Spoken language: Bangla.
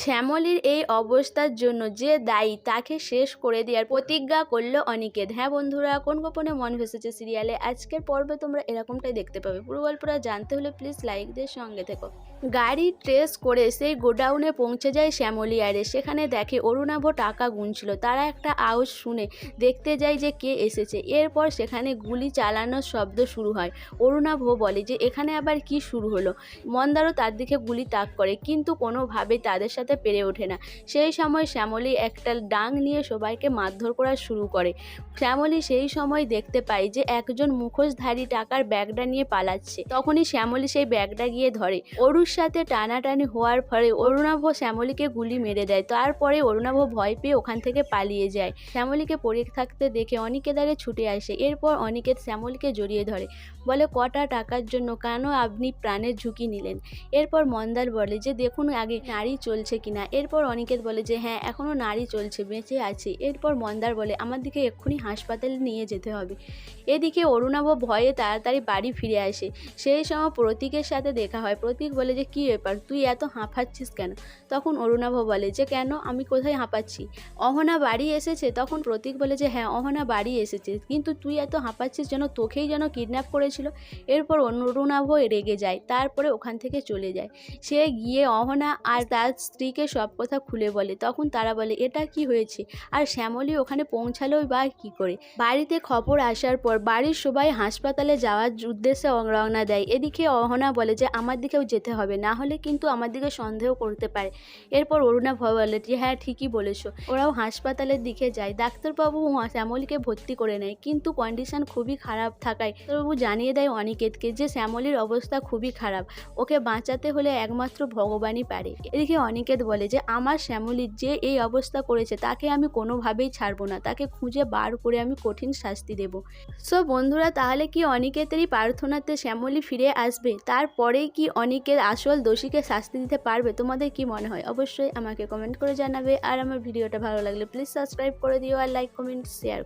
শ্যামলীর এই অবস্থার জন্য যে দায়ী তাকে শেষ করে দেওয়ার প্রতিজ্ঞা করল অনিকেত। হ্যাঁ বন্ধুরা, কোন গোপনে মন ভেসেছে সিরিয়ালে আজকের পর্বে তোমরা এরকমটাই দেখতে পাবে। পুরো গল্পটা জানতে হলে প্লিজ লাইক দিয়ে সঙ্গে থেকো। গাড়ি ট্রেস করে সেই গোডাউনে পৌঁছে যায় শ্যামলী আরে সেখানে দেখে অরুণাভ টাকা গুনছিল। তারা একটা আওয়াজ শুনে দেখতে যায় যে কে এসেছে। এরপর সেখানে গুলি চালানোর শব্দ শুরু হয়। অরুণাভ বলে যে, এখানে আবার কি শুরু হলো? মন্দারও তার দিকে গুলি তাক করে। কিন্তু কোনোভাবেই তাদের সাথে পেরে ওঠে না। সেই সময় শ্যামলী একটা ডাং নিয়ে সবাইকে মারধর করা শুরু করে। শ্যামলী সেই সময় দেখতে পায় যে একজন মুখোশধারী টাকার ব্যাগটা নিয়ে পালাচ্ছে। তখনই শ্যামলী সেই ব্যাগটা গিয়ে ধরে। অরুর সাথে টানাটানি হওয়ার ফলে অরুণাভ শ্যামলীকে গুলি মেরে দেয়। তারপরে অরুণাভ ভয় পেয়ে ওখান থেকে পালিয়ে যায়। শ্যামলীকে পড়ে থাকতে দেখে অনিকেত আগে ছুটে আসে। এরপর অনিকেত শ্যামলীকে জড়িয়ে ধরে। বলে, কটা টাকার জন্য কেন আপনি প্রাণের ঝুঁকি নিলেন? এরপর মন্দার বলে, যে দেখুন আগে নারী চলছে কিনা? এরপর অনিকেত বলে যে হ্যাঁ এখনও নারী চলছে, বেঁচে আছে। এরপর মন্দার বলে আমার দিকে এক্ষুনি হাসপাতালে নিয়ে যেতে হবে। এদিকে অরুণাভ ভয়ে তাড়াতাড়ি বাড়ি ফিরে আসে। সেই সময় প্রতীকের সাথে দেখা হয়। প্রতীক বলে যে, কী ব্যাপার? তুই এত হাঁপাচ্ছিস কেন? তখন অরুণাভ বলে যে, কেন? আমি কোথায় হাঁপাচ্ছি? অহনা বাড়ি এসেছে। তখন প্রতীক বলে যে হ্যাঁ অহনা বাড়ি এসেছে। কিন্তু তুই এত হাঁপাচ্ছিস যেন তোকেই যেন কিডন্যাপ করেছিল? এরপর অরুণাভ রেগে যায়। তারপরে ওখান থেকে চলে যায়। সে গিয়ে অহনা আর তার স্ত্রীকে সব কথা খুলে বলে। তখন তারা বলে, এটা কি হয়েছে? আর শ্যামলী ওখানে পৌঁছালো বা কি করে? বাড়িতে খবর আসার পর বাড়ির সবাই হাসপাতালে যাওয়ার উদ্দেশ্যে রওনা দেয়। এদিকে অহনা বলে যে, আমার দিকেও যেতে হবে, না হলে কিন্তু আমার দিকে সন্দেহ করতে পারে। এরপর অরুণা বলে, যে হ্যাঁ ঠিকই বলেছ। ওরাও হাসপাতালের দিকে যায়। ডাক্তারবাবু শ্যামলীকে ভর্তি করে নেয়, কিন্তু কন্ডিশন খুবই খারাপ থাকায় ডাক্তারবাবু জানিয়ে দেয় অনিকেতকে যে, শ্যামলীর অবস্থা খুবই খারাপ। ওকে বাঁচাতে হলে একমাত্র ভগবানই পারে। এদিকে অনিকেত বলে যে আমার শ্যামলীর যে এই অবস্থা করেছে, তাকে আমি কোনোভাবেই ছাড়বো না। তাকে খুঁজে বার করে আমি কঠিন শাস্তি দেব। সো বন্ধুরা, তাহলে কি অনিকেতেরই প্রার্থনাতে শ্যামলী ফিরে আসবে? তারপরেই কি অনিকের আসল দোষীকে শাস্তি দিতে পারবে? তোমাদের কি মনে হয়? অবশ্যই আমাকে কমেন্ট করে জানাবে। আর আমার ভিডিওটা ভালো লাগলে প্লিজ সাবস্ক্রাইব করে দিও আর লাইক কমেন্ট শেয়ার